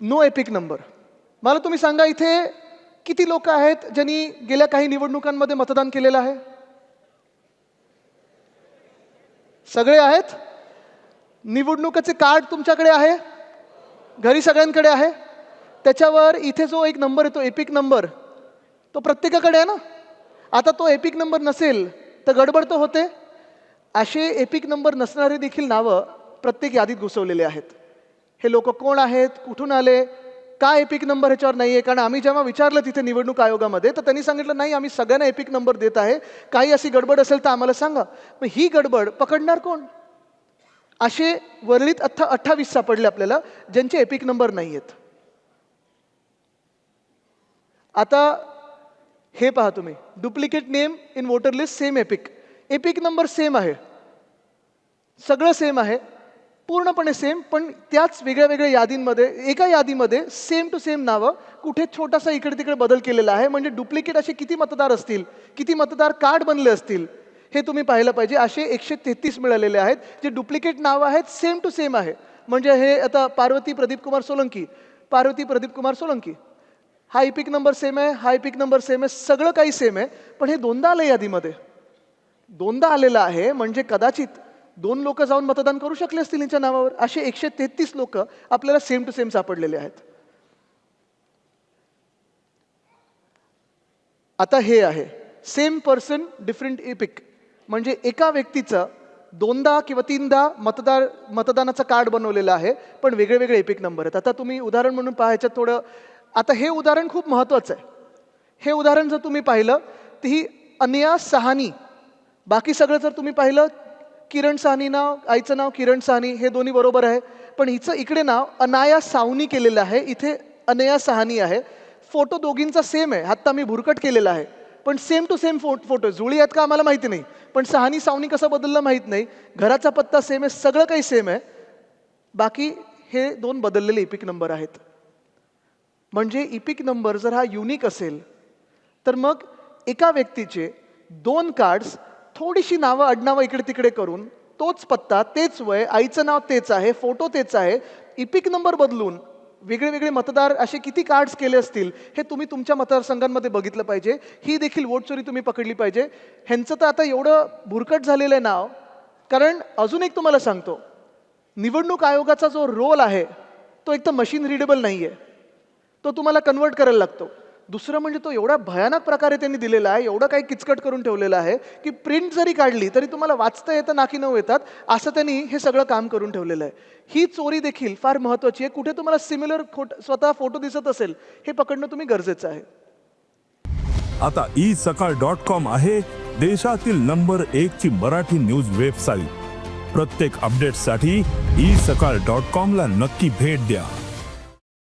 No epic number मला तुम्ही सांगा इथे किती लोक आहेत ज्यांनी गेल्या काही निवडणुकांमध्ये मतदान केलेलं आहे? सगळे आहेत? निवडणुकाचे कार्ड तुमच्याकडे आहे? घरी सगळ्यांकडे आहे? त्याच्यावर इथे जो एक नंबर येतो एपिक नंबर तो प्रत्येकाकडे आहे ना? आता तो एपिक नंबर नसेल तर गडबड तर होते. असे एपिक नंबर नसणारे देखील नावं प्रत्येक यादीत घुसवलेले आहेत. हे लोक कोण आहेत? कुठून आले? का एपिक नंबर ह्याच्यावर नाही आहे कारण आम्ही जेव्हा विचारलं तिथे निवडणूक आयोगामध्ये तर त्यांनी सांगितलं नाही आम्ही सगळ्यांना एपिक नंबर देत आहे. काही अशी गडबड असेल तर आम्हाला सांगा. मग ही गडबड पकडणार कोण? असे वरळीत अठ्ठा अठ्ठावीस सापडले आपल्याला ज्यांचे एपिक नंबर नाही आहेत आता हे पहा तुम्ही. Duplicate name in voter list same EPIC EPIC number same आहे. सगळं सेम आहे. पूर्णपणे सेम पण त्याच वेगळ्या वेगळ्या यादींमध्ये एका यादीमध्ये सेम टू सेम नावं कुठे छोटासा इकडे तिकडे बदल केलेला आहे. म्हणजे डुप्लिकेट असे किती मतदार असतील? किती मतदार कार्ड बनले असतील? हे तुम्ही पाहिलं पाहिजे. असे एकशे तेहतीस मिळालेले आहेत जे डुप्लिकेट नावं आहेत सेम टू सेम आहे. म्हणजे हे आता पार्वती प्रदीप कुमार सोलंकी. पार्वती प्रदीप कुमार सोलंकी. हा इपिक नंबर सेम आहे हा इपिक नंबर सेम आहे सगळं काही सेम आहे. पण हे दोनदा आलं यादीमध्ये. दोनदा आलेलं आहे म्हणजे कदाचित दोन लोक जाऊन मतदान करू शकले असतील यांच्या नावावर. असे एकशे तेहतीस लोक आपल्याला सेम टू सेम सापडलेले आहेत. आता हे आहे. सेम पर्सन डिफरंट इपिक म्हणजे एका व्यक्तीचं दोनदा किंवा तीनदा मतदार मतदानाचं कार्ड बनवलेलं आहे पण वेगळे वेगळे एपिक नंबर आहेत. आता तुम्ही उदाहरण म्हणून पाहायचं थोडं आता हे उदाहरण खूप महत्त्वाचं आहे. हे उदाहरण जर तुम्ही पाहिलं तर ही अनया सहानी. बाकी सगळं जर तुम्ही पाहिलं किरण साहनी नाव आईचं नाव किरण साहनी हे दोन्ही बरोबर आहे. पण हिचं इकडे नाव अनाया सावनी केलेलं आहे. इथे अनया साहनी आहे. फोटो दोघींचा सेम आहे. आत्ता मी भुरकट केलेला आहे. पण सेम टू सेम फो फोटो जुळी आहेत का आम्हाला माहिती नाही. पण सहानी सावनी कसं बदललं माहीत नाही. घराचा पत्ता सेम आहे. सगळं काही सेम आहे. बाकी हे दोन बदललेले इपिक नंबर आहेत. म्हणजे इपिक नंबर जर हा युनिक असेल तर मग एका व्यक्तीचे दोन कार्ड्स थोडीशी नावं आडनावं इकडे तिकडे करून तोच पत्ता तेच वय आईचं नाव तेच आहे फोटो तेच आहे इपिक नंबर बदलून वेगळे वेगळे मतदार असे किती कार्ड्स केले असतील हे तुम्ही तुमच्या मतदारसंघांमध्ये बघितलं पाहिजे. ही देखील वोटचोरी तुम्ही पकडली पाहिजे. ह्यांचं तर आता एवढं भुरकट झालेलं आहे नाव. कारण अजून एक तुम्हाला सांगतो. निवडणूक आयोगाचा जो रोल आहे तो एक तर मशीन रिडेबल नाही आहे तो तुम्हाला कन्वर्ट करायला लागतो. दुसरं म्हणजे तो एवढा भयानक प्रकारे त्यांनी दिलेला आहे एवढं काही किचकट करून ठेवलेलं आहे की प्रिंट जरी काढली तरी तुम्हाला वाचता येतं नाकी नऊ येतात असं त्यांनी हे सगळं काम करून ठेवलेलं आहे. ही चोरी देखील फार महत्त्वाची आहे. कुठे तुम्हाला सिमिलर खोट स्वतः फोटो दिसत असेल हे पकडणं तुम्ही गरजेचं आहे. आता ई सकाळ डॉट कॉम आहे देशातील नंबर एक ची मराठी न्यूज वेबसाईट प्रत्येक अपडेटसाठी ई सकाळ डॉट कॉम ला नक्की भेट द्या.